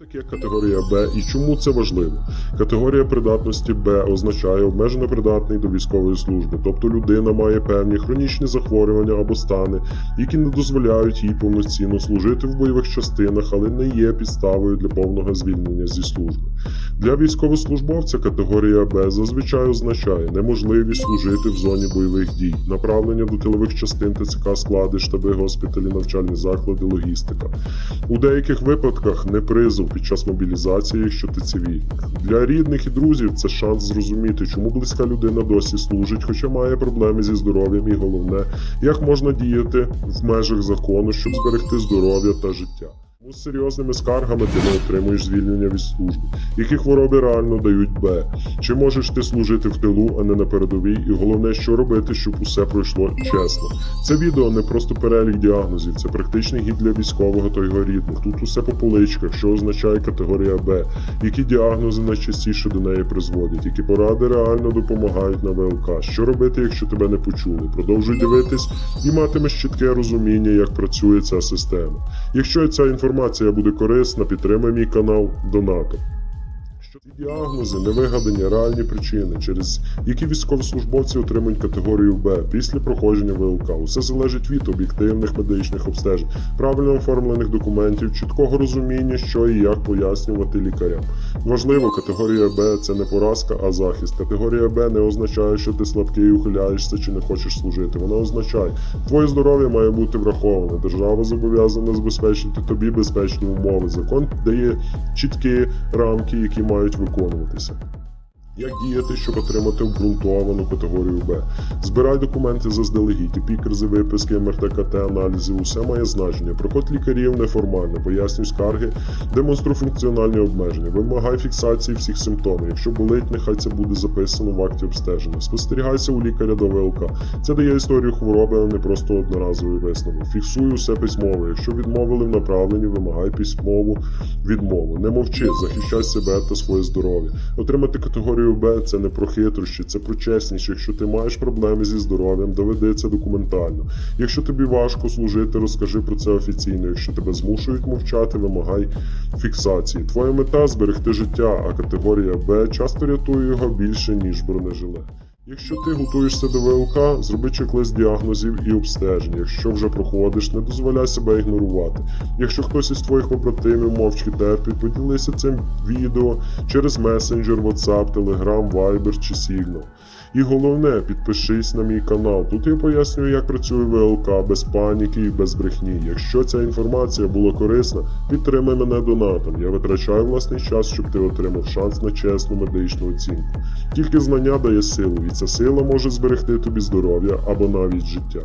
Таке категорія Б і чому це важливо? Категорія придатності Б означає обмежено придатний до військової служби, тобто людина має певні хронічні захворювання або стани, які не дозволяють їй повноцінно служити в бойових частинах, але не є підставою для повного звільнення зі служби. Для військовослужбовця категорія Б зазвичай означає неможливість служити в зоні бойових дій, направлення до тилових частин ТЦК склади, штаби, госпіталі, навчальні заклади, логістика. У деяких випадках не призов під час мобілізації, якщо ти цивільник. Для рідних і друзів це шанс зрозуміти, чому близька людина досі служить, хоча має проблеми зі здоров'ям, і головне, як можна діяти в межах закону, щоб зберегти здоров'я та життя. З серйозними скаргами ти не отримуєш звільнення від служби. Які хвороби реально дають Б? Чи можеш ти служити в тилу, а не на передовій? І головне, що робити, щоб усе пройшло чесно. Це відео не просто перелік діагнозів, це практичний гід для військового та його рідних. Тут усе по поличках, що означає категорія Б, які діагнози найчастіше до неї призводять, які поради реально допомагають на ВЛК. Що робити, якщо тебе не почули? Продовжуй дивитись і матимеш чітке розуміння, як працює ця система. Якщо ця інформація буде корисна, підтримай мій канал донатом. Діагнози невигадані реальні причини, через які військовослужбовці отримують категорію Б після проходження ВЛК. Усе залежить від об'єктивних медичних обстежень, правильно оформлених документів, чіткого розуміння, що і як пояснювати лікарям. Важливо, категорія Б це не поразка, а захист. Категорія Б не означає, що ти слабкий, ухиляєшся чи не хочеш служити. Вона означає, твоє здоров'я має бути враховане. Держава зобов'язана забезпечити тобі безпечні умови. Закон дає чіткі рамки, які мають виконуватися. Як діяти, щоб отримати обґрунтовану категорію Б? Збирай документи заздалегідь, епікризи, виписки, МРТ, КТ, аналізи, усе має значення. Проход лікарів неформально, пояснюй скарги, демонструй функціональні обмеження, вимагай фіксації всіх симптомів. Якщо болить, нехай це буде записано в акті обстеження. Спостерігайся у лікаря до ВЛК. Це дає історію хвороби, а не просто одноразовий висновок. Фіксуй усе письмово. Якщо відмовили в направленні, вимагай письмову відмову. Не мовчи, захищай себе та своє здоров'я. Отримати категорію Б це не про хитрощі, це про чесність. Якщо ти маєш проблеми зі здоров'ям, доведи це документально. Якщо тобі важко служити, розкажи про це офіційно. Якщо тебе змушують мовчати, вимагай фіксації. Твоя мета зберегти життя, а категорія Б часто рятує його більше, ніж бронежилет. Якщо ти готуєшся до ВЛК, зроби чек-лист діагнозів і обстежень. Якщо вже проходиш, не дозволяй себе ігнорувати. Якщо хтось із твоїх побратимів мовчки терпить, поділися цим відео через месенджер, WhatsApp, Telegram, Viber чи Signal. І головне, підпишись на мій канал. Тут я пояснюю, як працює ВЛК без паніки і без брехні. Якщо ця інформація була корисна, підтримай мене донатом. Я витрачаю власний час, щоб ти отримав шанс на чесну медичну оцінку. Тільки знання дає силу, і ця сила може зберегти тобі здоров'я або навіть життя.